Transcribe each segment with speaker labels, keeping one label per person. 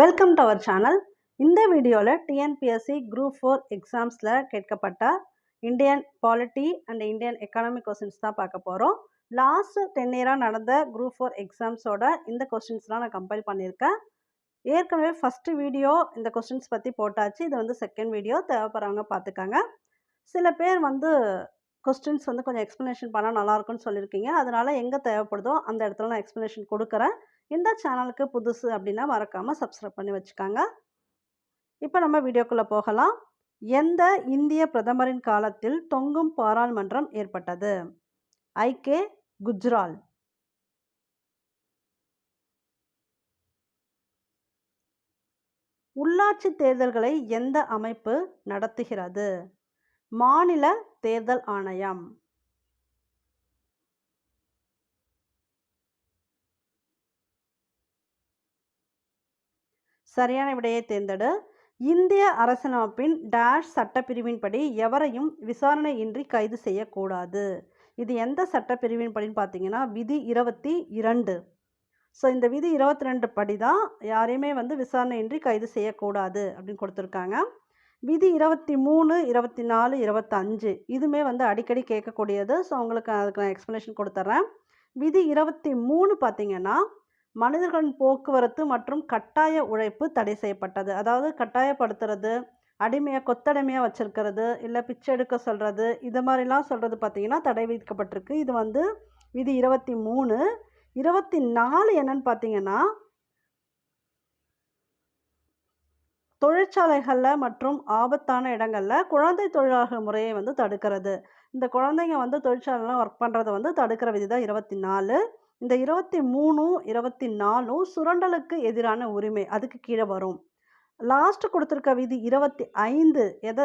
Speaker 1: Welcome to our channel இந்த வீடியோவில் TNPSC group four எக்ஸாம்ஸில் கேட்கப்பட்ட Indian polity and Indian economic questions தான் பார்க்க போகிறோம் லாஸ்ட் டென் இயராக நடந்த குரூப் ஃபோர் எக்ஸாம்ஸோட இந்த கொஸ்டின்ஸ்லாம் நான் கம்பைல் பண்ணியிருக்கேன். ஏற்கனவே ஃபஸ்ட்டு வீடியோ இந்த கொஸ்டின்ஸ் பற்றி போட்டாச்சு. இது வந்து செகண்ட் வீடியோ தேவைப்படுறவங்க பார்த்துக்காங்க. சில பேர் வந்து கொஸ்டின்ஸ் வந்து கொஞ்சம் எக்ஸ்ப்ளனேஷன் பண்ணால் நல்லாயிருக்குன்னு சொல்லியிருக்கீங்க. அதனால் எங்கே தேவைப்படுதோ அந்த இடத்துல நான் எக்ஸ்ப்ளனேஷன் கொடுக்குறேன். இந்த சேனலுக்கு புதுசு அப்படின்னா மறக்காமல் சப்ஸ்கிரைப் பண்ணி வச்சுக்காங்க. இப்போ நம்ம வீடியோக்குள்ளே போகலாம். எந்த இந்திய பிரதமரின் காலத்தில் தொங்கும் பாராளுமன்றம் ஏற்பட்டது? ஐகே குஜ்ரால். உள்ளாட்சி தேர்தல்களை எந்த அமைப்பு நடத்துகிறது? மாநில தேர்தல் ஆணையம். சரியான விடையை தேர்ந்தெடு. இந்திய அரசமைப்பின் டேஷ் சட்டப்பிரிவின்படி எவரையும் விசாரணையின்றி கைது செய்யக்கூடாது. இது எந்த சட்டப்பிரிவின்படின்னு பார்த்தீங்கன்னா விதி இருபத்தி இரண்டு. ஸோ இந்த விதி இருபத்தி ரெண்டு படி தான் யாரையுமே வந்து விசாரணையின்றி கைது செய்யக்கூடாது அப்படின்னு கொடுத்துருக்காங்க. விதி இருபத்தி மூணு இருபத்தி நாலு இருபத்தஞ்சு இதுவுமே வந்து அடிக்கடி கேட்கக்கூடியது. ஸோ உங்களுக்கு அதுக்கு நான் எக்ஸ்ப்ளனேஷன் கொடுத்துட்றேன் விதி இருபத்தி மூணு பார்த்தீங்கன்னா மனிதர்களின் போக்குவரத்து மற்றும் கட்டாய உழைப்பு தடை செய்யப்பட்டது. அதாவது கட்டாயப்படுத்துறது அடிமையாக கொத்தடிமையாக வச்சுருக்கிறது இல்லை பிச்சை எடுக்க சொல்கிறது இது மாதிரிலாம் சொல்கிறது பார்த்திங்கன்னா தடை விதிக்கப்பட்டிருக்கு. இது வந்து விதி இருபத்தி மூணு. இருபத்தி நாலு என்னன்னு பார்த்தீங்கன்னா தொழிற்சாலைகளில் மற்றும் ஆபத்தான இடங்களில் குழந்தை தொழிலாளர்கள் முறையை வந்து தடுக்கிறது. இந்த குழந்தைங்க வந்து தொழிற்சாலைலாம் ஒர்க் பண்ணுறதை வந்து தடுக்கிற விதி தான் இருபத்தி நாலு. இந்த இருபத்தி மூணும் இருபத்தி நாலும் சுரண்டலுக்கு எதிரான உரிமை அதுக்கு கீழே வரும். லாஸ்ட் கொடுத்துருக்க விதி இருபத்தி ஐந்து எதை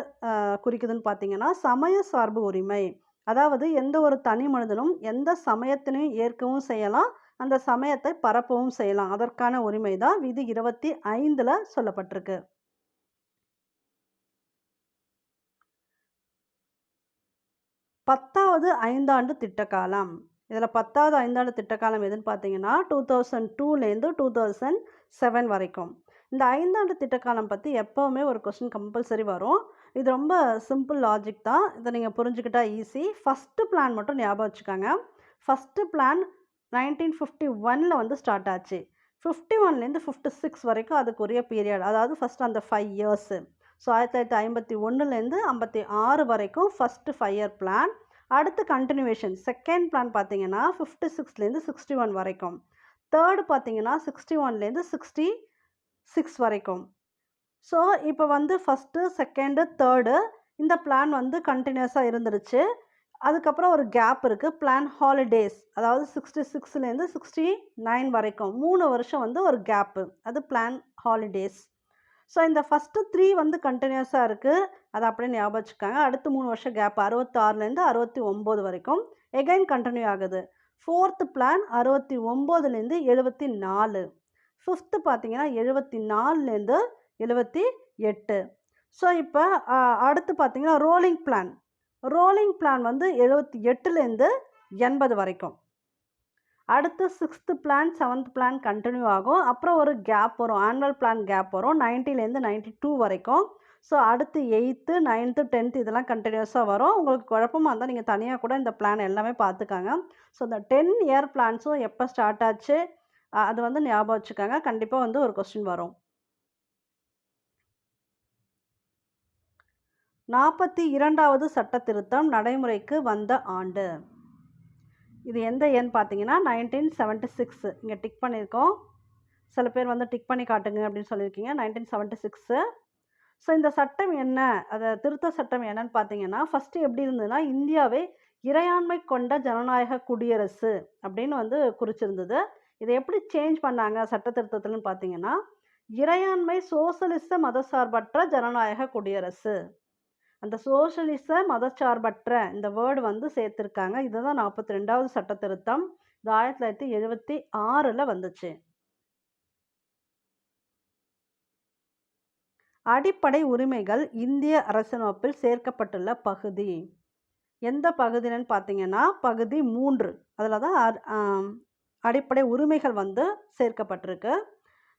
Speaker 1: குறிக்குதுன்னு பார்த்தீங்கன்னா சமய சார்பு உரிமை. அதாவது எந்த ஒரு தனி மனிதனும் எந்த சமயத்தினையும் ஏற்கவும் செய்யலாம் அந்த சமயத்தை பரப்பவும் செய்யலாம். அதற்கான உரிமை தான் விதி இருபத்தி ஐந்தில் சொல்லப்பட்டிருக்கு. பத்தாவது ஐந்தாண்டு திட்டக்காலம். இதில் பத்தாவது ஐந்தாண்டு திட்டக்காலம் எதுன்னு பார்த்தீங்கன்னா டூ தௌசண்ட் டூலேருந்து டூ தௌசண்ட் செவன் வரைக்கும். இந்த ஐந்தாண்டு திட்டக்காலம் பற்றி எப்போவுமே ஒரு கொஸ்டின் கம்பல்சரி வரும். இது ரொம்ப சிம்பிள் லாஜிக் தான். இதை நீங்கள் புரிஞ்சுக்கிட்டா ஈஸி ஃபஸ்ட்டு பிளான் மட்டும் ஞாபகம் வச்சுக்கோங்க. ஃபஸ்ட்டு பிளான் நைன்டீன் ஃபிஃப்டி ஒனில் வந்து ஸ்டார்ட் ஆச்சு. ஃபிஃப்டி ஒன்லேருந்து ஃபிஃப்டி சிக்ஸ் வரைக்கும் அதுக்குரிய பீரியட் அதாவது ஃபஸ்ட் அந்த ஃபைவ் இயர்ஸு ஸோ ஆயிரத்தி தொள்ளாயிரத்தி ஐம்பத்தி ஒன்றுலேருந்து ஐம்பத்தி ஆறு வரைக்கும் ஃபஸ்ட்டு ஃபைவ் இயர் பிளான் அடுத்து கண்டினியூவேஷன் செகண்ட் பிளான் பார்த்தீங்கன்னா ஃபிஃப்டி சிக்ஸ்லேருந்து சிக்ஸ்டி ஒன் வரைக்கும். தேர்டு பார்த்தீங்கன்னா சிக்ஸ்டி ஒன்லேருந்து சிக்ஸ்டி சிக்ஸ் வரைக்கும். ஸோ இப்போ வந்து ஃபஸ்ட்டு செகண்டு தேர்டு இந்த பிளான் வந்து கண்டினியூஸாக இருந்துருச்சு. அதுக்கப்புறம் ஒரு கேப் இருக்குது பிளான் ஹாலிடேஸ் அதாவது சிக்ஸ்டி சிக்ஸ்லேருந்து சிக்ஸ்டி நைன் வரைக்கும். மூணு வருஷம் வந்து ஒரு கேப்பு அது பிளான் ஹாலிடேஸ் ஸோ இந்த ஃபஸ்ட்டு த்ரீ வந்து கண்டினியூஸாக இருக்குது அதை அப்படியே ஞாபகம் வச்சுக்காங்க அடுத்து மூணு வருஷம் கேப் அறுபத்தாறுலேருந்து அறுபத்தி ஒம்பது வரைக்கும். எகைன் கண்டினியூ ஆகுது. ஃபோர்த்து பிளான் அறுபத்தி ஒம்போதுலேருந்து எழுபத்தி நாலு. ஃபிஃப்த்து பார்த்தீங்கன்னா எழுபத்தி நாலுலேருந்து எழுபத்தி எட்டு. ஸோ இப்போ அடுத்து பார்த்தீங்கன்னா ரோலிங் பிளான் ரோலிங் பிளான் வந்து எழுபத்தி எட்டுலேருந்து எண்பது வரைக்கும். அடுத்து sixth plan seventh plan continue ஆகும். அப்புறம் ஒரு கேப் வரும். ஆனுவல் பிளான் கேப் வரும். நைன்ட்டிலேருந்து நைன்ட்டி டூ வரைக்கும். ஸோ அடுத்து எயித்து நைன்த்து டென்த்து இதெல்லாம் கண்டினியூஸாக வரும். உங்களுக்கு குழப்பமாக இருந்தால் நீங்கள் தனியாக கூட இந்த பிளான் எல்லாமே பார்த்துக்காங்க. ஸோ இந்த டென் இயர் பிளான்ஸும் எப்போ ஸ்டார்ட் ஆச்சு? அது வந்து ஞாபகம் வச்சுக்காங்க. கண்டிப்பாக வந்து ஒரு கொஸ்டின் வரும். நாற்பத்தி இரண்டாவது சட்ட திருத்தம் நடைமுறைக்கு வந்த ஆண்டு. இது எந்த எண் பார்த்தீங்கன்னா நைன்டீன் செவன்ட்டி சிக்ஸ் இங்கே டிக் பண்ணியிருக்கோம். சில பேர் வந்து டிக் பண்ணி காட்டுங்க அப்படின்னு சொல்லியிருக்கீங்க. நைன்டீன் செவன்ட்டி சிக்ஸு ஸோ இந்த சட்டம் என்ன? அதை திருத்த சட்டம் என்னன்னு பார்த்தீங்கன்னா ஃபஸ்ட்டு எப்படி இருந்ததுன்னா இந்தியாவை இறையாண்மை கொண்ட ஜனநாயக குடியரசு அப்படின்னு வந்து குறிச்சிருந்தது. இதை எப்படி சேஞ்ச் பண்ணாங்க சட்ட திருத்தத்தில்னு பார்த்தீங்கன்னா இறையாண்மை சோசலிச மதசார்பற்ற ஜனநாயக குடியரசு. அந்த சோஷலிச மதச்சார்பற்ற இந்த வேர்டு வந்து சேர்த்துருக்காங்க. இதுதான் நாற்பத்தி ரெண்டாவது சட்ட திருத்தம் இது ஆயிரத்தி தொள்ளாயிரத்தி எழுபத்தி ஆறில் வந்துச்சு. அடிப்படை உரிமைகள் இந்திய அரசமைப்பில் சேர்க்கப்பட்டுள்ள பகுதி. எந்த பகுதின்னு பார்த்தீங்கன்னா பகுதி மூன்று. அதில் தான் அடிப்படை உரிமைகள் வந்து சேர்க்கப்பட்டிருக்கு.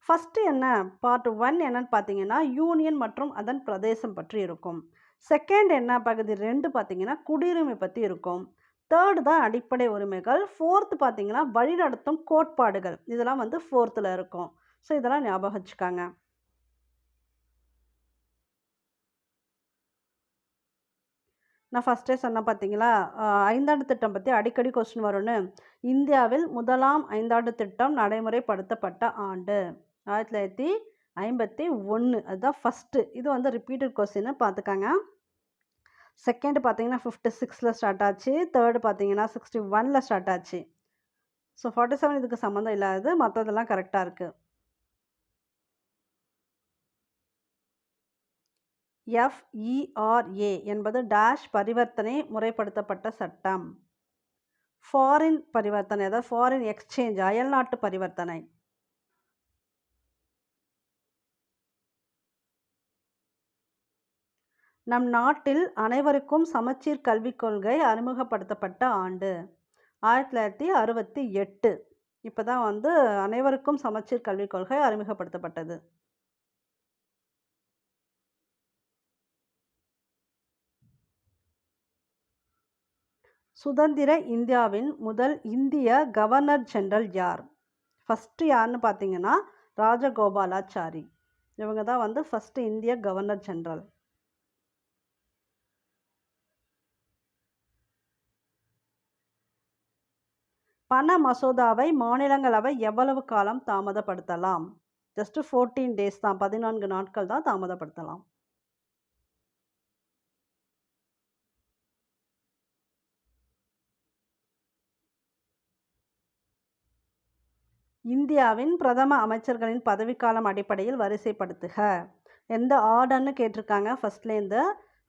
Speaker 1: ஃபஸ்ட்டு என்ன? பார்ட் ஒன் என்னன்னு பார்த்தீங்கன்னா யூனியன் மற்றும் அதன் பிரதேசம் பற்றி இருக்கும். செகண்ட் என்ன பகுதி ரெண்டு பார்த்தீங்கன்னா குடியுரிமை பற்றி இருக்கும். தேர்டு தான் அடிப்படை உரிமைகள். ஃபோர்த்து பார்த்தீங்கன்னா வழிநடத்தும் கோட்பாடுகள். இதெல்லாம் வந்து ஃபோர்த்தில் இருக்கும். ஸோ இதெல்லாம் ஞாபகம் வச்சுக்காங்க. நான் ஃபஸ்ட்டே சொன்னேன் பார்த்தீங்களா? ஐந்தாண்டு திட்டம் பற்றி அடிக்கடி கொஸ்டின் வரும்னு. இந்தியாவில் முதலாம் ஐந்தாண்டு திட்டம் நடைமுறைப்படுத்தப்பட்ட ஆண்டு. ஆயிரத்தி தொள்ளாயிரத்தி ஐம்பத்தி ஒன்று அதுதான் ஃபஸ்ட்டு இது வந்து ரிப்பீட்டட் கொஸ்டின்னு பார்த்துக்காங்க செகண்ட் பார்த்தீங்கன்னா ஃபிஃப்டி சிக்ஸில் ஸ்டார்ட் ஆச்சு. தேர்டு பார்த்தீங்கன்னா சிக்ஸ்டி ஒனில் ஸ்டார்ட் ஆச்சு. ஸோ ஃபார்ட்டி செவன் இதுக்கு சம்மந்தம் இல்லாதது. மற்றதெல்லாம் கரெக்டாக இருக்குது எஃப்இஆர்ஏ என்பது டேஷ் பரிவர்த்தனை முறைப்படுத்தப்பட்ட சட்டம். ஃபாரின் பரிவர்த்தனை அதாவது ஃபாரின் எக்ஸ்சேஞ்ச் அயல்நாட்டு பரிவர்த்தனை. நம் நாட்டில் அனைவருக்கும் சமச்சீர் கல்விக் கொள்கை அறிமுகப்படுத்தப்பட்ட ஆண்டு. ஆயிரத்தி தொள்ளாயிரத்தி அறுபத்தி எட்டு. இப்போ தான் வந்து அனைவருக்கும் சமச்சீர் கல்விக் கொள்கை அறிமுகப்படுத்தப்பட்டது. சுதந்திர இந்தியாவின் முதல் இந்திய கவர்னர் ஜெனரல் யார்? ஃபஸ்ட்டு யாருன்னு பார்த்தீங்கன்னா ராஜகோபாலாச்சாரி. இவங்க தான் வந்து ஃபஸ்ட்டு இந்திய கவர்னர் ஜெனரல். பண மசோதாவை மாநிலங்களவை எவ்வளவு காலம் தாமதப்படுத்தலாம்? ஜஸ்ட் ஃபோர்டீன் டேஸ் தான் பதினான்கு நாட்கள் தான் தாமதப்படுத்தலாம். இந்தியாவின் பிரதம அமைச்சர்களின் பதவிக்காலம் அடிப்படையில் வரிசைப்படுத்துக. எந்த ஆர்டர்னு கேட்டிருக்காங்க ஃபஸ்ட்லேருந்து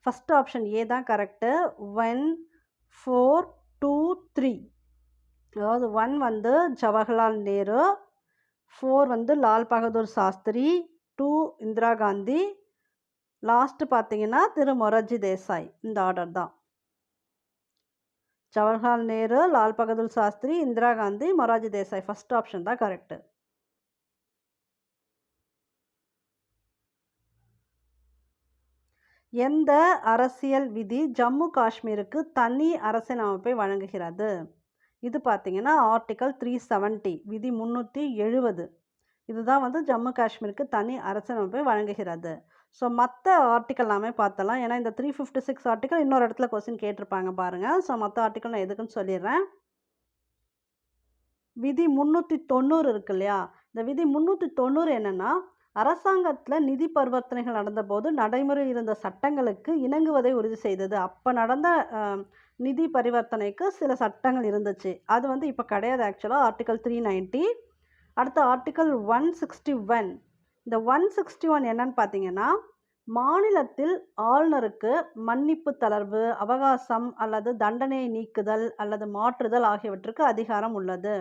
Speaker 1: ஃபஸ்ட் ஆப்ஷன் ஏ தான் correct one four two three அதாவது ஒன் வந்து ஜவஹர்லால் நேரு ஃபோர் வந்து லால் பகதூர் சாஸ்திரி டூ இந்திரா காந்தி லாஸ்ட்டு பார்த்தீங்கன்னா திரு மொரார்ஜி தேசாய் இந்த ஆர்டர் தான். ஜவஹர்லால் நேரு லால் பகதூர் சாஸ்திரி இந்திரா காந்தி மொரார்ஜி தேசாய் ஃபஸ்ட் ஆப்ஷன் தான் கரெக்டு எந்த அரசியல் விதி ஜம்மு காஷ்மீருக்கு தனி அரசியலமைப்பை வழங்குகிறது? இது பார்த்தீங்கன்னா ஆர்டிக்கல் த்ரீ செவன்ட்டி விதி முந்நூற்றி எழுபது இதுதான் வந்து ஜம்மு காஷ்மீருக்கு தனி அரசமைப்பை வழங்குகிறது. ஸோ மற்ற ஆர்டிக்கல் எல்லாமே பார்த்தலாம். ஏன்னா இந்த த்ரீ ஃபிஃப்டி சிக்ஸ் ஆர்டிக்கல் இன்னொரு இடத்துல கொஸ்டின் கேட்டிருப்பாங்க பாருங்கள் ஸோ மற்ற ஆர்டிக்கல் நான் எதுக்குன்னு சொல்லிடுறேன். விதி முந்நூற்றி தொண்ணூறு இருக்கு இல்லையா? இந்த விதி முந்நூற்றி தொண்ணூறு என்னென்னா அரசாங்கத்தில் நிதி பரிவர்த்தனைகள் நடந்தபோது நடைமுறை இருந்த சட்டங்களுக்கு இணங்குவதை உறுதி செய்தது. அப்போ நடந்த நிதி பரிவர்த்தனைக்கு சில சட்டங்கள் இருந்துச்சு. அது வந்து இப்போ கிடையாது ஆக்சுவலாக ஆர்டிக்கல் த்ரீ நைன்ட்டி அடுத்த ஆர்டிக்கல் ஒன் சிக்ஸ்டி ஒன் இந்த ஒன் சிக்ஸ்டி ஒன் என்னன்னு பார்த்தீங்கன்னா மாநிலத்தில் ஆளுநருக்கு மன்னிப்பு தளர்வு அவகாசம் அல்லது தண்டனையை நீக்குதல் அல்லது மாற்றுதல் ஆகியவற்றுக்கு அதிகாரம் உள்ளது.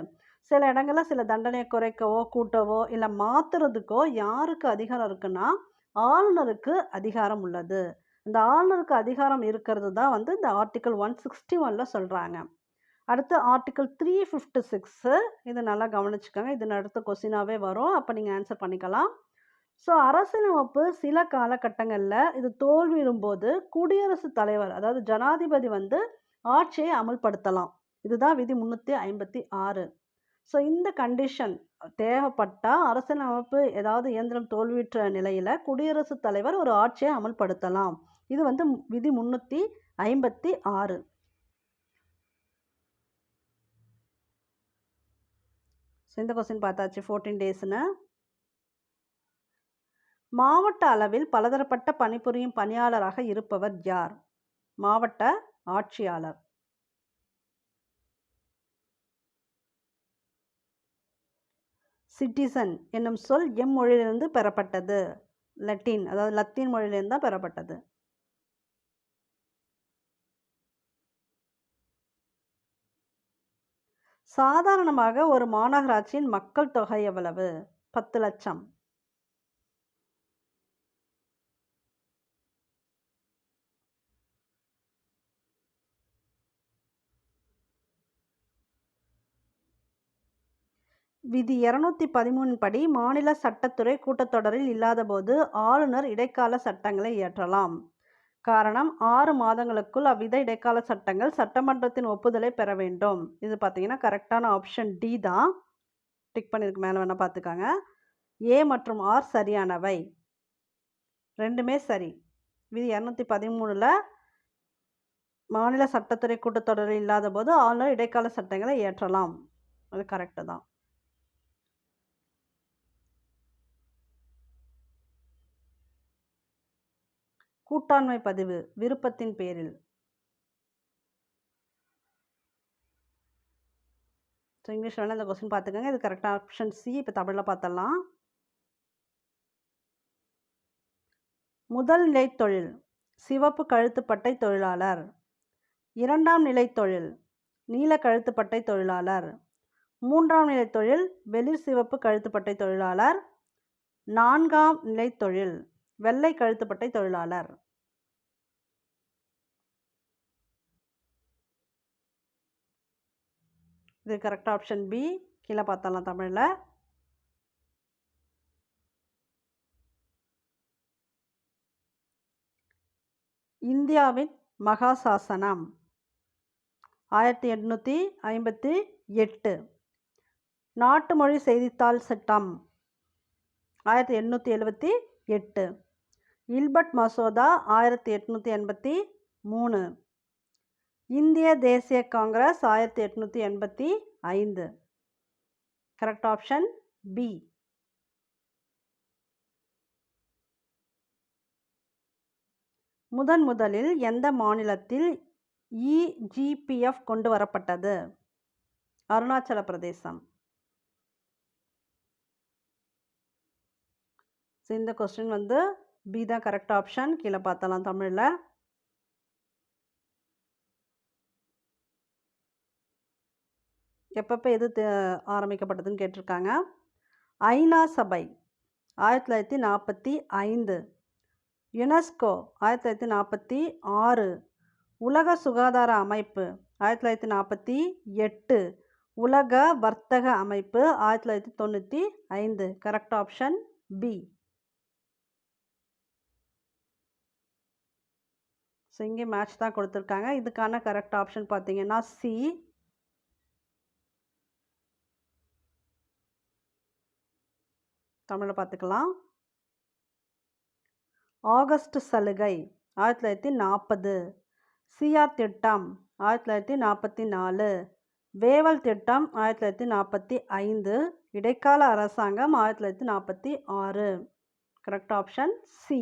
Speaker 1: சில இடங்களில் சில தண்டனையை குறைக்கவோ கூட்டவோ இல்லை மாற்றுறதுக்கோ யாருக்கு அதிகாரம் இருக்குன்னா ஆளுநருக்கு அதிகாரம் உள்ளது. இந்த ஆளுநருக்கு அதிகாரம் இருக்கிறது தான் வந்து இந்த ஆர்டிக்கல் ஒன் சிக்ஸ்டி ஒனில் சொல்கிறாங்க அடுத்து ஆர்டிக்கல் த்ரீ ஃபிஃப்டி சிக்ஸு இதை நல்லா கவனிச்சுக்கோங்க. இது அடுத்த கொஸ்டினாகவே வரும். அப்போ நீங்கள் ஆன்சர் பண்ணிக்கலாம். ஸோ அரசியலமைப்பு சில காலகட்டங்களில் இது தோல்வியிடும்போது குடியரசுத் தலைவர் அதாவது ஜனாதிபதி வந்து ஆட்சியை அமல்படுத்தலாம். இதுதான் விதி முந்நூற்றி ஐம்பத்தி ஆறு. ஸோ இந்த கண்டிஷன் தேவைப்பட்டால் அரசியலமைப்பு ஏதாவது இயந்திரம் தோல்வியுற்ற நிலையில் குடியரசுத் தலைவர் ஒரு ஆட்சியை அமல்படுத்தலாம். இது வந்து விதி முந்நூற்றி ஐம்பத்தி ஆறு. ஸோ இந்த கொஸ்டின் பார்த்தாச்சு ஃபோர்டீன் டேஸ்னு மாவட்ட அளவில் பலதரப்பட்ட பணிபுரியும் பணியாளராக இருப்பவர் யார்? மாவட்ட ஆட்சியாளர். சிட்டிசன் என்னும் சொல் எம் மொழியிலிருந்து பெறப்பட்டது. லத்தீன் அதாவது லத்தீன் மொழியிலிருந்து தான் பெறப்பட்டது. சாதாரணமாக ஒரு மாநகராட்சியின் மக்கள் தொகை எவ்வளவு? பத்து லட்சம். விதி இருநூத்தி பதிமூணு படி மாநில சட்டத்துறை கூட்டத்தொடரில் இல்லாதபோது ஆளுநர் இடைக்கால சட்டங்களை இயற்றலாம். காரணம் ஆறு மாதங்களுக்குள் அவ்வித இடைக்கால சட்டங்கள் சட்டமன்றத்தின் ஒப்புதலை பெற வேண்டும். இது பார்த்தீங்கன்னா கரெக்டான ஆப்ஷன் டி தான். டிக் பண்ணியிருக்கு மேலே வேணால் பார்த்துக்காங்க ஏ மற்றும் ஆர் சரியானவை. ரெண்டுமே சரி. விதி இரநூத்தி பதிமூணில் மாநில சட்டத்துறை கூட்டத்தொடரில் இல்லாத போது ஆளுநர் இடைக்கால சட்டங்களை இயற்றலாம். அது கரெக்டு தான். கூட்டாண்மை பதிவு விருப்பத்தின் பேரில். ஸோ இங்கிலீஷ் வேணால் இந்த கொஸ்டின் பார்த்துக்கோங்க. இது கரெக்டாக ஆப்ஷன் சி இப்போ தமிழில் பார்த்தலாம் முதல் நிலை தொழில் சிவப்பு கழுத்துப்பட்டை தொழிலாளர். இரண்டாம் நிலை தொழில் நீல கழுத்துப்பட்டை தொழிலாளர். மூன்றாம் நிலை தொழில் வெளிர் சிவப்பு கழுத்துப்பட்டை தொழிலாளர். நான்காம் நிலை தொழில் வெள்ளை கழுத்துப்பட்டை தொழிலாளர். இது கரெக்ட் ஆப்ஷன் பி கீழே பார்த்தலாம் தமிழில். இந்தியாவின் மகாசாசனம். ஆயிரத்தி எட்நூற்றி ஐம்பத்தி எட்டு. நாட்டு மொழி செய்தித்தாள் சட்டம். ஆயிரத்தி எண்ணூற்றி எழுபத்தி எட்டு. இல்பர்ட் மசோதா ஆயிரத்தி எட்நூற்றி எண்பத்தி மூணு. இந்திய தேசிய காங்கிரஸ் ஆயிரத்தி எட்நூற்றி எண்பத்தி ஐந்து. கரெக்ட் ஆப்ஷன் பி முதன் முதலில் எந்த மாநிலத்தில் இஜிபிஎஃப் கொண்டு வரப்பட்டது அருணாச்சல பிரதேசம். ஸோ இந்த கொஸ்டின் வந்து பி தான் கரெக்ட் ஆப்ஷன் கீழே பார்த்தலாம் தமிழில். எப்பப்போ எது ஆரம்பிக்கப்பட்டதுன்னு கேட்டிருக்காங்க. ஐநா சபை ஆயிரத்தி தொள்ளாயிரத்தி நாற்பத்தி ஐந்து. யுனெஸ்கோ ஆயிரத்தி தொள்ளாயிரத்தி நாற்பத்தி ஆறு. உலக சுகாதார அமைப்பு ஆயிரத்தி தொள்ளாயிரத்தி நாற்பத்தி எட்டு. உலக வர்த்தக அமைப்பு ஆயிரத்தி தொள்ளாயிரத்தி தொண்ணூற்றி ஐந்து. கரெக்ட் ஆப்ஷன் பி ஸோ இங்கே மேட்ச் தான் கொடுத்துருக்காங்க. இதுக்கான கரெக்ட் ஆப்ஷன் பார்த்தீங்கன்னா சி தமிழில் பார்த்துக்கலாம். ஆகஸ்ட் சலுகை ஆயிரத்தி தொள்ளாயிரத்தி நாற்பது. சிஆர் திட்டம் ஆயிரத்தி தொள்ளாயிரத்தி நாற்பத்தி நாலு. வேவல் திட்டம் ஆயிரத்தி தொள்ளாயிரத்தி நாற்பத்தி ஐந்து. இடைக்கால அரசாங்கம் ஆயிரத்தி தொள்ளாயிரத்தி நாற்பத்தி ஆறு. கரெக்ட் ஆப்ஷன் சி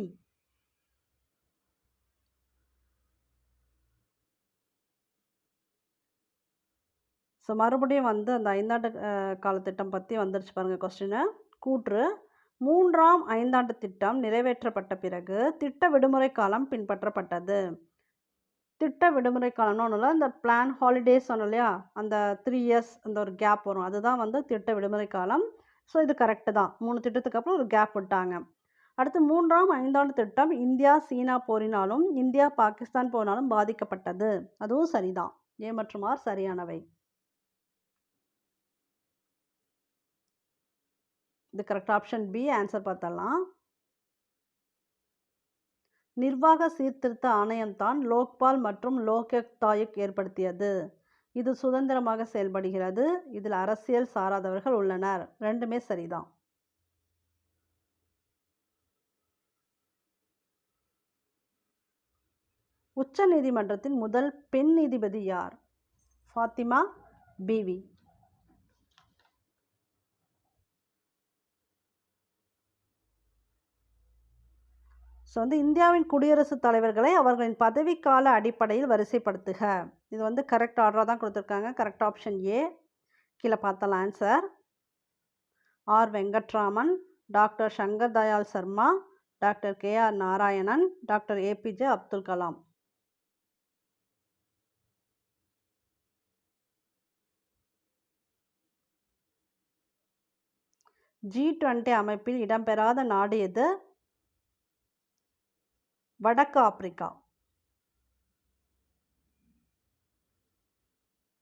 Speaker 1: ஸோ மறுபடியும் வந்து அந்த ஐந்தாண்டு காலத்திட்டம் பற்றி வந்துருச்சு பாருங்கள் கொஸ்டினு கூற்று மூன்றாம் ஐந்தாண்டு திட்டம் நிறைவேற்றப்பட்ட பிறகு திட்ட விடுமுறை காலம் பின்பற்றப்பட்டது. திட்ட விடுமுறை காலம்னு ஒன்றும் இல்லை இந்த பிளான் ஹாலிடேஸ் சொன்னோம் இல்லையா? அந்த த்ரீ இயர்ஸ் அந்த ஒரு கேப் வரும். அதுதான் வந்து திட்ட விடுமுறை காலம். ஸோ இது கரெக்டு தான். மூணு திட்டத்துக்கு அப்புறம் ஒரு கேப் விட்டாங்க. அடுத்து மூன்றாம் ஐந்தாண்டு திட்டம் இந்தியா சீனா போரினாலும் இந்தியா பாகிஸ்தான் போனாலும் பாதிக்கப்பட்டது. அதுவும் சரிதான். ஏ மற்றும் ஆர் சரியானவை. இது கரெக்ட் ஆப்ஷன் பி ஆன்சர் பார்த்தலாம் நிர்வாக சீர்திருத்த ஆணையம்தான் லோக்பால் மற்றும் லோக்யக் தாயுக் ஏற்படுத்தியது. இது சுதந்திரமாக செயல்படுகிறது. இதில் அரசியல் சாராதவர்கள் உள்ளனர். ரெண்டுமே சரிதான். உச்ச நீதிமன்றத்தின் முதல் பெண் நீதிபதி யார்? ஃபாத்திமா பிவி. ஸோ வந்து இந்தியாவின் குடியரசுத் தலைவர்களை அவர்களின் பதவிக்கால அடிப்படையில் வரிசைப்படுத்துக. இது வந்து கரெக்ட் ஆர்டராக தான் கொடுத்துருக்காங்க. கரெக்ட் ஆப்ஷன் ஏ கீழே பார்த்தலாம் answer R Venkataraman doctor Shankar Dayal Sharma doctor K. R. Narayanan doctor APJ Abdul Kalam. G twenty அமைப்பில் இடம்பெறாத நாடு எது? வடக்கு ஆப்பிரிக்கா.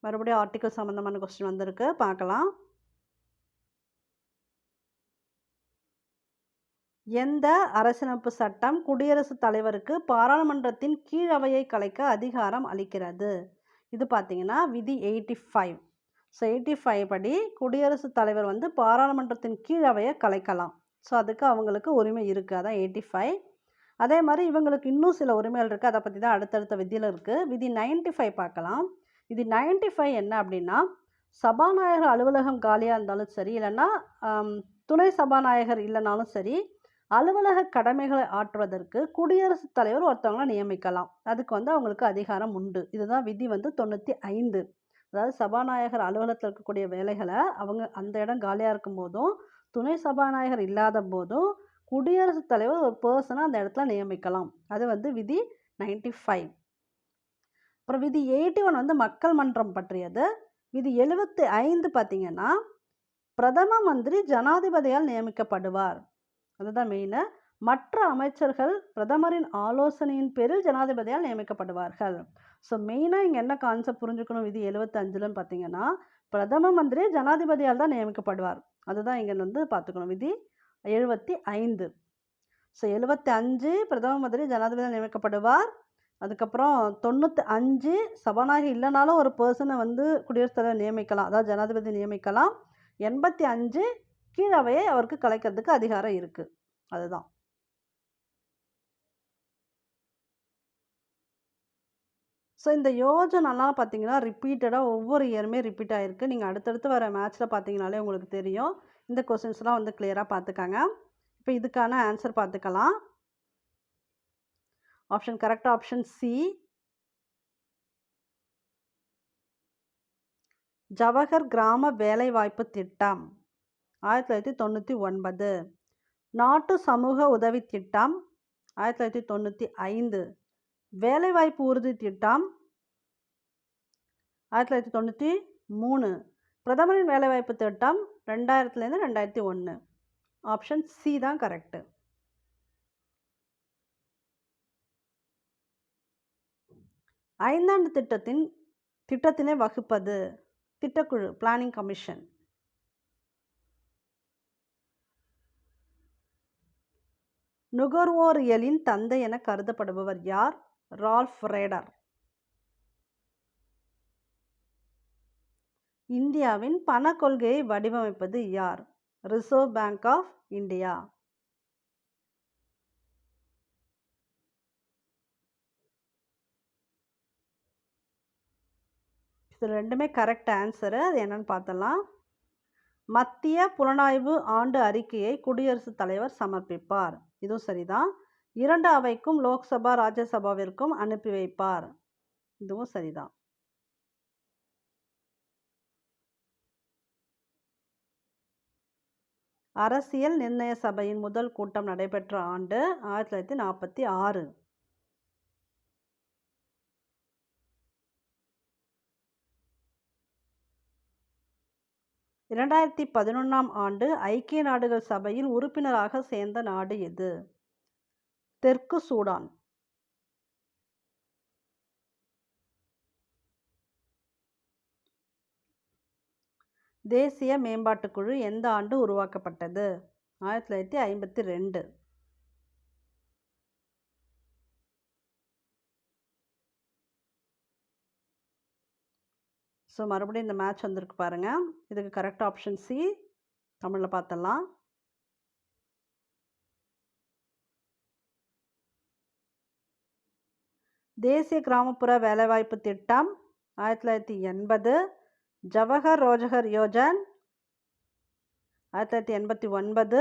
Speaker 1: மறுபடியும் ஆர்டிகல் சம்மந்தமான கொஸ்டின் வந்திருக்கு. பார்க்கலாம். எந்த அரசியலமைப்பு சட்டம் குடியரசுத் தலைவருக்கு பாராளுமன்றத்தின் கீழவையை கலைக்க அதிகாரம் அளிக்கிறது? இது பார்த்திங்கன்னா விதி eighty five so eighty five படி குடியரசுத் தலைவர் வந்து பாராளுமன்றத்தின் கீழவையை கலைக்கலாம். ஸோ அதுக்கு அவங்களுக்கு உரிமை இருக்குது அதான் எயிட்டி ஃபைவ் அதே மாதிரி இவங்களுக்கு இன்னும் சில உரிமைகள் இருக்குது அதை பற்றி தான் அடுத்தடுத்த விதியில் இருக்குது விதி நைன்டி ஃபைவ் பார்க்கலாம். இது நைன்டி ஃபைவ் என்ன அப்படின்னா சபாநாயகர் அலுவலகம் காலியாக இருந்தாலும் சரி இல்லைன்னா துணை சபாநாயகர் இல்லைனாலும் சரி அலுவலக கடமைகளை ஆற்றுவதற்கு குடியரசுத் தலைவர் ஒருத்தவங்களை நியமிக்கலாம். அதுக்கு வந்து அவங்களுக்கு அதிகாரம் உண்டு. இதுதான் விதி வந்து தொண்ணூற்றி ஐந்து. அதாவது சபாநாயகர் அலுவலகத்தில் இருக்கக்கூடிய வேலைகளை அவங்க அந்த இடம் காலியாக இருக்கும் போதும் துணை சபாநாயகர் இல்லாத போதும் குடியரசுத் தலைவர் ஒரு பர்சனாக அந்த இடத்துல நியமிக்கலாம். அது வந்து விதி நைன்டி ஃபைவ் அப்புறம் விதி எயிட்டி ஒன் வந்து மக்கள் மன்றம் பற்றியது. விதி எழுபத்தி ஐந்து பார்த்திங்கன்னா பிரதம மந்திரி ஜனாதிபதியால் நியமிக்கப்படுவார். அதுதான் மெயினு மற்ற அமைச்சர்கள் பிரதமரின் ஆலோசனையின் பேரில் ஜனாதிபதியால் நியமிக்கப்படுவார்கள். ஸோ மெயினாக இங்கே என்ன கான்செப்ட் புரிஞ்சுக்கணும்? விதி எழுபத்தஞ்சிலன்னு பார்த்தீங்கன்னா பிரதம மந்திரி ஜனாதிபதியால் தான் நியமிக்கப்படுவார். அதுதான் இங்கே வந்து பார்த்துக்கணும். விதி எழுபத்தி ஐந்து. ஸோ எழுபத்தி அஞ்சு பிரதம மந்திரி ஜனாதிபதி நியமிக்கப்படுவார். அதுக்கப்புறம் தொண்ணூற்றி அஞ்சு சபாநாயகர் இல்லைனாலும் ஒரு பர்சனை வந்து குடியரசுத் தலைவர் நியமிக்கலாம். அதாவது ஜனாதிபதி நியமிக்கலாம். எண்பத்தி அஞ்சு கீழவையை அவருக்கு கலைக்கிறதுக்கு அதிகாரம் இருக்குது அதுதான். ஸோ இந்த யோஜனைலாம் பார்த்தீங்கன்னா ரிப்பீட்டடாக ஒவ்வொரு இயருமே ரிப்பீட் ஆகிருக்கு நீங்கள் அடுத்தடுத்து வர மேட்ச்சில் பார்த்தீங்கனாலே உங்களுக்கு தெரியும். இந்த கொஸ்டின்ஸ்லாம் வந்து கிளியராக பார்த்துக்காங்க இப்போ இதுக்கான ஆன்சர் பார்த்துக்கலாம் option correct option C Jawahar கிராம வேலைவாய்ப்பு திட்டம். ஆயிரத்தி தொள்ளாயிரத்தி தொண்ணூற்றி ஒன்பது. நாட்டு சமூக உதவி திட்டம். ஆயிரத்தி தொள்ளாயிரத்தி தொண்ணூற்றி ஐந்து. வேலைவாய்ப்பு உறுதி திட்டம். ஆயிரத்தி தொள்ளாயிரத்தி தொண்ணூற்றி மூணு. பிரதமரின் வேலைவாய்ப்பு திட்டம். ரெண்டாயிரத்துலேருந்து ரெண்டாயிரத்தி ஒன்று. ஆப்ஷன் சி தான் கரெக்டு ஐந்தாண்டு திட்டத்தின் திட்டத்தினை வகுப்பது திட்டக்குழு பிளானிங் கமிஷன் நுகர்வோரியலின் தந்தை என கருதப்படுபவர் யார்? Ralph Rader. இந்தியாவின் பண கொள்கையை வடிவமைப்பது யார்? ரிசர்வ் பேங்க் ஆஃப் இந்தியா இது ரெண்டுமே கரெக்ட் ஆன்சரு அது என்னன்னு பார்த்தலாம் மத்திய புலனாய்வு ஆண்டு அறிக்கையை குடியரசுத் தலைவர் சமர்ப்பிப்பார். இதுவும் சரிதான். இரண்டு அவைக்கும் லோக்சபா ராஜ்யசபாவிற்கும் அனுப்பி வைப்பார். இதுவும் சரிதான். அரசியல் நிர்ணய சபையின் முதல் கூட்டம் நடைபெற்ற ஆண்டு ஆயிரத்தி தொள்ளாயிரத்தி நாற்பத்தி ஆறு. இரண்டாயிரத்தி பதினொன்றாம் ஆண்டு ஐக்கிய நாடுகள் சபையில் உறுப்பினராக சேர்ந்த நாடு எது? தெற்கு சூடான். தேசிய மேம்பாட்டுக் குழு எந்த ஆண்டு உருவாக்கப்பட்டது? ஆயிரத்தி தொள்ளாயிரத்தி ஐம்பத்தி ரெண்டு. ஸோ மறுபடியும் இந்த மேட்ச் வந்திருக்கு பாருங்கள் இதுக்கு கரெக்ட் ஆப்ஷன் சி தமிழில் பார்த்தலாம் தேசிய கிராமப்புற வேலைவாய்ப்பு திட்டம் ஆயிரத்தி தொள்ளாயிரத்தி எண்பது. ஜவஹர் ரோஜகர் யோஜன் ஆயிரத்தி தொள்ளாயிரத்தி எண்பத்தி ஒன்பது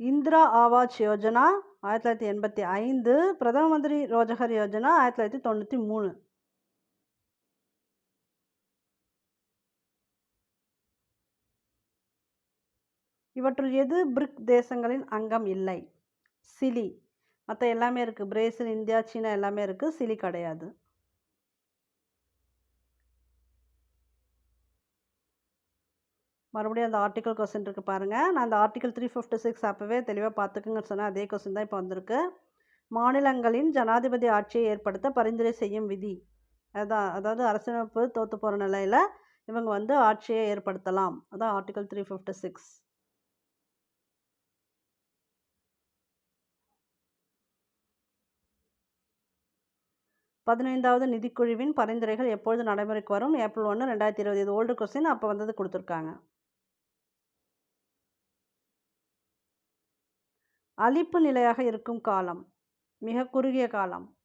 Speaker 1: இந்திரா ஆவாஸ் யோஜனா ஆயிரத்தி தொள்ளாயிரத்தி எண்பத்தி ஐந்து பிரதம மந்திரி ரோஜகர் யோஜனா ஆயிரத்தி தொள்ளாயிரத்தி தொண்ணூற்றி மூணு. இவற்றுள் எது பிரிக் தேசங்களின் அங்கம் இல்லை? சிலி. மற்ற எல்லாமே இருக்குது பிரேசில் இந்தியா சீனா எல்லாமே இருக்குது சிலி கிடையாது. மறுபடியும் அந்த ஆர்டிக்கல் கொஸ்டின் இருக்குது பாருங்கள் நான் அந்த ஆர்டிக்கல் த்ரீ ஃபிஃப்டி சிக்ஸ் அப்போவே தெளிவாக பார்த்துக்குங்கன்னு சொன்னால் அதே கொஸ்டின் தான் இப்போ வந்திருக்கு. மாநிலங்களின் ஜனாதிபதி ஆட்சியை ஏற்படுத்த பரிந்துரை செய்யும் விதி. அதான் அதாவது அரசமைப்பு தோற்று போகிற நிலையில் இவங்க வந்து ஆட்சியை ஏற்படுத்தலாம். அதான் ஆர்டிக்கல் த்ரீ ஃபிஃப்டி சிக்ஸ் பதினைந்தாவது நிதிக்குழுவின் பரிந்துரைகள் எப்பொழுது நடைமுறைக்கு வரும்? ஏப்ரல் ஒன்று ரெண்டாயிரத்தி இருபது. இது ஓல்டு கொஸ்டின் அப்போ வந்தது கொடுத்துருக்காங்க. அழிப்பு நிலையாக இருக்கும் காலம் மிக குறுகிய காலம்.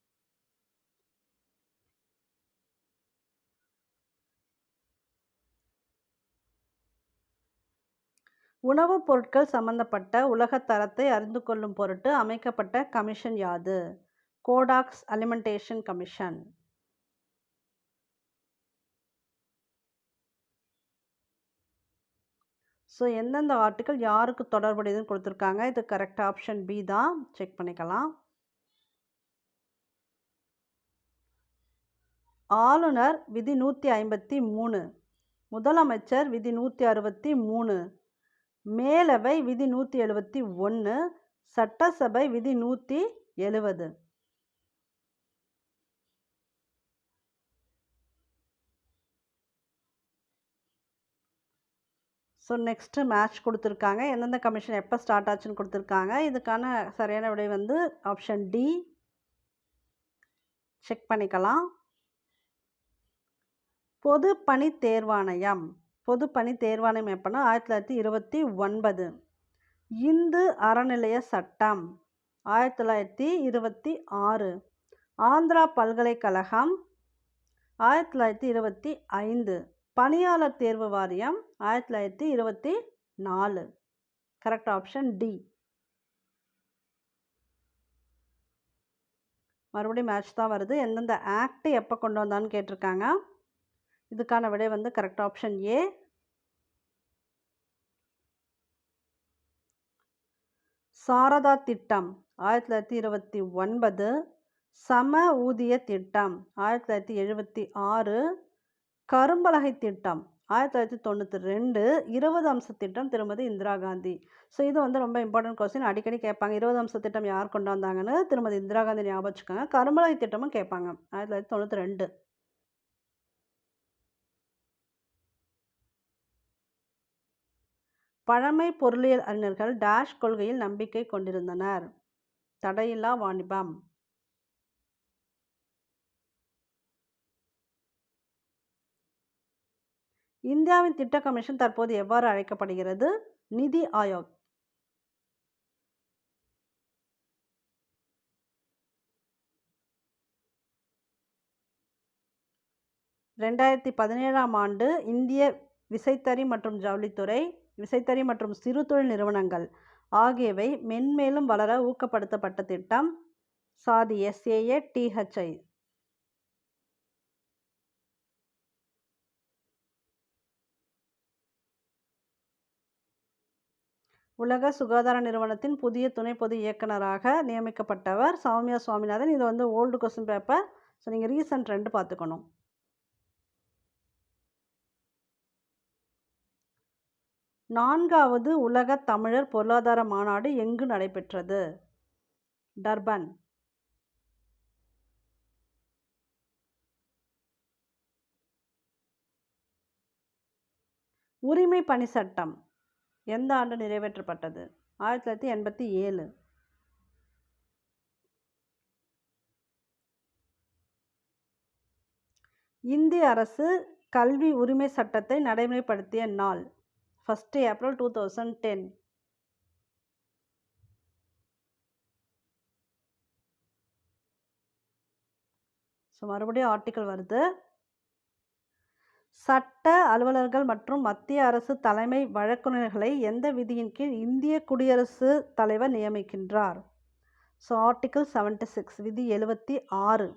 Speaker 1: உணவுப் பொருட்கள் சம்பந்தப்பட்ட உலகத் தரத்தை அறிந்து கொள்ளும் பொருட்டு அமைக்கப்பட்ட கமிஷன் யாது? Codex alimentation commission. ஸோ எந்தெந்த ஆர்டிக்கல் யாருக்கு தொடர்புடையதுன்னு கொடுத்துருக்காங்க? இது கரெக்ட் ஆப்ஷன் பி தான். செக் பண்ணிக்கலாம். ஆளுநர் விதி நூற்றி ஐம்பத்தி மூணு. முதலமைச்சர் விதி நூற்றி அறுபத்தி மூணு. மேலவை விதி நூற்றி எழுபத்தி ஒன்று சட்டசபை விதி நூற்றி எழுபது. ஸோ நெக்ஸ்ட்டு மேட்ச் கொடுத்துருக்காங்க. எந்தெந்த கமிஷன் எப்போ ஸ்டார்ட் ஆச்சுன்னு கொடுத்துருக்காங்க. இதுக்கான சரியான விடை வந்து ஆப்ஷன் டி செக் பண்ணிக்கலாம். பொது பணி தேர்வாணையம். பொது பணி தேர்வாணையம் எப்போனா ஆயிரத்தி தொள்ளாயிரத்தி இருபத்தி ஒன்பது. இந்து அறநிலைய சட்டம் ஆயிரத்தி தொள்ளாயிரத்தி இருபத்தி ஆறு. ஆந்திரா பல்கலைக்கழகம் ஆயிரத்தி தொள்ளாயிரத்தி இருபத்தி ஐந்து. பணியாளர் தேர்வு வாரியம் ஆயிரத்தி தொள்ளாயிரத்தி இருபத்தி நாலு. கரெக்ட் ஆப்ஷன் டி மறுபடியும் மேட்ச் தான் வருது. எந்தெந்த ஆக்ட் எப்போ கொண்டு வந்தான்னு கேட்டிருக்காங்க. இதுக்கான விடை வந்து கரெக்ட் ஆப்ஷன் ஏ சாரதா திட்டம் ஆயிரத்தி தொள்ளாயிரத்தி இருபத்தி ஒன்பது. சம ஊதிய திட்டம் ஆயிரத்தி தொள்ளாயிரத்தி எழுபத்தி ஆறு. கரும்பலகை திட்டம் ஆயிரத்தி தொள்ளாயிரத்தி தொண்ணூற்றி ரெண்டு இருபது அம்ச திட்டம் திருமதி இந்திரா காந்தி. ஸோ இது வந்து ரொம்ப இம்பார்ட்டன்ட் கொஸ்டின் அடிக்கடி கேட்பாங்க இருபது அம்ச திட்டம் யார் கொண்டு வந்தாங்கன்னு திருமதி இந்திரா காந்தி ஞாபகம் வச்சுக்கோங்க. கருமலை திட்டமும் கேட்பாங்க ஆயிரத்தி தொள்ளாயிரத்தி தொண்ணூற்றி ரெண்டு. பழமை பொருளியல் அறிஞர்கள் டேஷ் கொள்கையில் நம்பிக்கை கொண்டிருந்தனர். தடையில்லா வாணிபம். இந்தியாவின் திட்ட கமிஷன் தற்போது எவ்வாறு அழைக்கப்படுகிறது? நிதி ஆயோக். ரெண்டாயிரத்தி பதினேழாம் ஆண்டு இந்திய விசைத்தறி மற்றும் ஜவுளித்துறை விசைத்தறி மற்றும் சிறு தொழில் நிறுவனங்கள் ஆகியவை மென்மேலும் வளர ஊக்கப்படுத்தப்பட்ட திட்டம். சாதி எஸ்ஏஏ டிஹெச்ஐ உலக சுகாதார நிறுவனத்தின் புதிய துணை பொது இயக்குனராக நியமிக்கப்பட்டவர் சௌமியா சுவாமிநாதன். இது வந்து ஓல்டு கொஸ்டின் பேப்பர். ஸோ நீங்கள் ரீசன்ட் ரெண்டு பார்த்துக்கணும். நான்காவது உலக தமிழர் பொருளாதார மாநாடு எங்கு நடைபெற்றது? டர்பன். உரிமை பணி சட்டம். எந்த ஆண்டு நிறைவேற்றப்பட்டது? ஆயிரத்தி தொள்ளாயிரத்தி எண்பத்தி ஏழு. இந்திய அரசு கல்வி உரிமை சட்டத்தை நடைமுறைப்படுத்திய நாள். First April two thousand ten so மறுபடியும் ஆர்டிக்கல் வருது. சட்ட அலுவலர்கள் மற்றும் மத்திய அரசு தலைமை வழக்குனர்களை எந்த விதியின் கீழ் இந்திய குடியரசு தலைவர் நியமிக்கின்றார்? ஸோ ஆர்டிக்கிள் செவன்ட்டி சிக்ஸ் விதி எழுபத்தி ஆறு.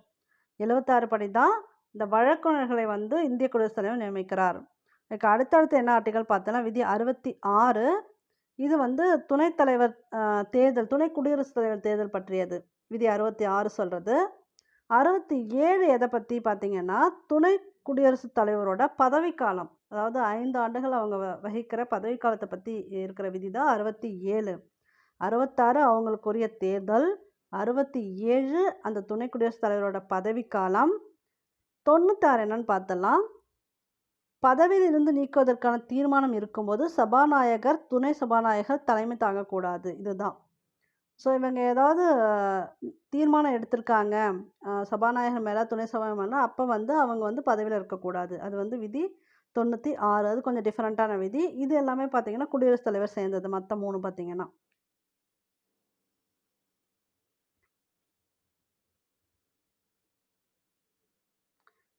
Speaker 1: எழுபத்தாறு படி தான் இந்த வழக்குனர்களை வந்து இந்திய குடியரசுத் தலைவர் நியமிக்கிறார். இதுக்கு அடுத்தடுத்து என்ன ஆர்டிக்கல் பார்த்தோன்னா விதி அறுபத்தி ஆறு. இது வந்து துணைத் தலைவர் தேர்தல் துணை குடியரசுத் தலைவர் தேர்தல் பற்றியது. விதி அறுபத்தி ஆறு சொல்கிறது அறுபத்தி ஏழு எதை பற்றி பார்த்தீங்கன்னா துணை குடியரசுத் தலைவரோட பதவிக்காலம் அதாவது ஐந்து ஆண்டுகள் அவங்க வகிக்கிற பதவிக்காலத்தை பற்றி இருக்கிற விதி தான் அறுபத்தி ஏழு. அறுபத்தாறு அவங்களுக்குரிய தேர்தல் அறுபத்தி ஏழு அந்த துணை குடியரசுத் தலைவரோட பதவிக்காலம் தொண்ணூத்தாறு என்னன்னு பார்த்தலாம் பதவியிலிருந்து நீக்குவதற்கான தீர்மானம் இருக்கும்போது சபாநாயகர் துணை சபாநாயகர் தலைமை தாங்கக்கூடாது. இதுதான். ஸோ இவங்க ஏதாவது தீர்மானம் எடுத்திருக்காங்க. சபாநாயகர் மேலே துணை சபாநாயகர் மேலே அப்போ வந்து அவங்க வந்து பதவியில் இருக்கக்கூடாது. அது வந்து விதி தொண்ணூற்றி ஆறு. அது கொஞ்சம் டிஃப்ரெண்ட்டான விதி. இது எல்லாமே பார்த்திங்கன்னா குடியரசுத் தலைவர் சேர்ந்தது. மற்ற மூணு பார்த்தீங்கன்னா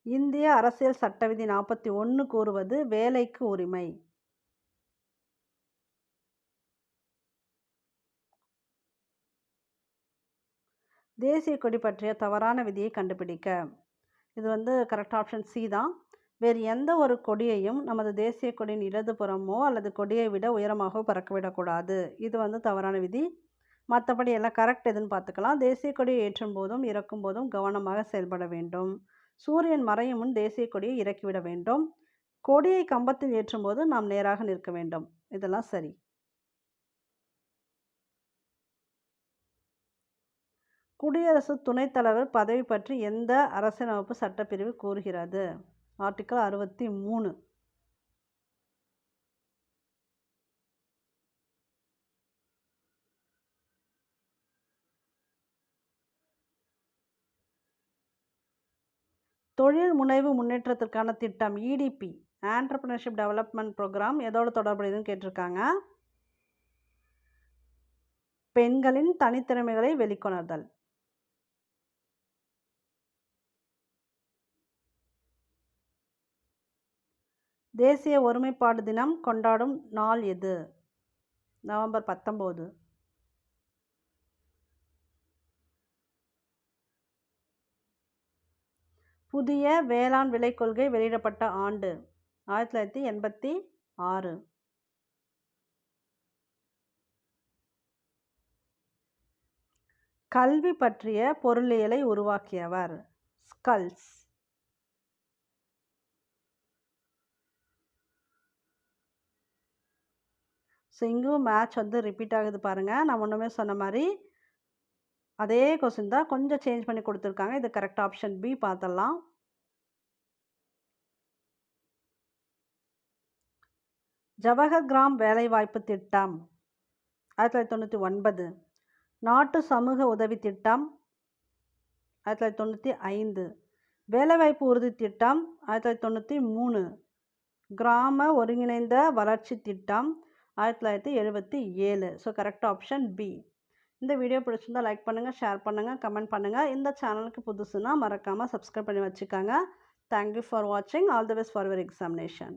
Speaker 1: இந்திய அரசியல் சட்ட விதி நாற்பத்தி ஒன்று கூறுவது வேலைக்கு உரிமை. தேசிய கொடி பற்றிய தவறான விதியை கண்டுபிடிக்க. இது வந்து கரெக்ட் ஆப்ஷன் சி தான். வேறு எந்த ஒரு கொடியையும் நமது தேசிய கொடியின் இடதுபுறமோ அல்லது கொடியை விட உயரமாக பறக்க விடக்கூடாது இது வந்து தவறான விதி. மற்றபடி எல்லாம் கரெக்ட் எதுன்னு பார்த்துக்கலாம். தேசிய கொடியை ஏற்றும் போதும் இறக்கும் போதும் கவனமாக செயல்பட வேண்டும். சூரியன் மறையும் முன் தேசிய கொடியை இறக்கிவிட வேண்டும். கொடியை கம்பத்தில் ஏற்றும் போது நாம் நேராக நிற்க வேண்டும். இதெல்லாம் சரி. குடியரசு துணைத் தலைவர் பதவி பற்றி எந்த அரசியலமைப்பு சட்டப்பிரிவு கூறுகிறது? ஆர்டிக்கல் அறுபத்தி மூணு. தொழில் முனைவு முன்னேற்றத்திற்கான திட்டம் இடிபி ஆண்டர்பிரினர்ஷிப் டெவலப்மெண்ட் ப்ரோக்ராம் எதோட தொடர்புடையதுன்னு கேட்டிருக்காங்க. பெண்களின் தனித்திறமைகளை வெளிக்கொணர்தல். தேசிய ஒருமைப்பாடு தினம் கொண்டாடும் நாள் எது? நவம்பர் பத்தொம்போது. புதிய வேளாண் விலை கொள்கை வெளியிடப்பட்ட ஆண்டு ஆயிரத்தி தொள்ளாயிரத்தி எண்பத்தி ஆறு. கல்வி பற்றிய பொருளியலை உருவாக்கியவர் ஸ்கல்ஸ். ஸோ இங்கும் மேட்ச் வந்து ரிப்பீட் ஆகுது பாருங்கள் நான் ஒன்றுமே சொன்ன மாதிரி அதே கொஸ்டின் தான் கொஞ்சம் சேஞ்ச் பண்ணி கொடுத்துருக்காங்க. இது கரெக்ட் ஆப்ஷன் பி பார்த்துடலாம் ஜவஹர் கிராம் வேலைவாய்ப்பு திட்டம் ஆயிரத்தி தொள்ளாயிரத்தி தொண்ணூற்றி ஒன்பது. நாட்டு சமூக உதவி திட்டம் ஆயிரத்தி தொள்ளாயிரத்தி தொண்ணூற்றி ஐந்து. வேலைவாய்ப்பு உறுதி திட்டம் ஆயிரத்தி தொள்ளாயிரத்தி தொண்ணூற்றி மூணு. கிராம ஒருங்கிணைந்த வளர்ச்சி திட்டம் ஆயிரத்தி தொள்ளாயிரத்தி எழுபத்தி ஏழு. ஸோ கரெக்ட் ஆப்ஷன் பி இந்த வீடியோ பிடிச்சிருந்தால் லைக் பண்ணுங்கள் ஷேர் பண்ணுங்கள் கமெண்ட் பண்ணுங்கள் இந்த சேனலுக்கு புதுசுனா மறக்காமல் சப்ஸ்கிரைப் பண்ணி வச்சுக்கோங்க. தேங்க்யூ ஃபார் வாட்சிங் all the best for your examination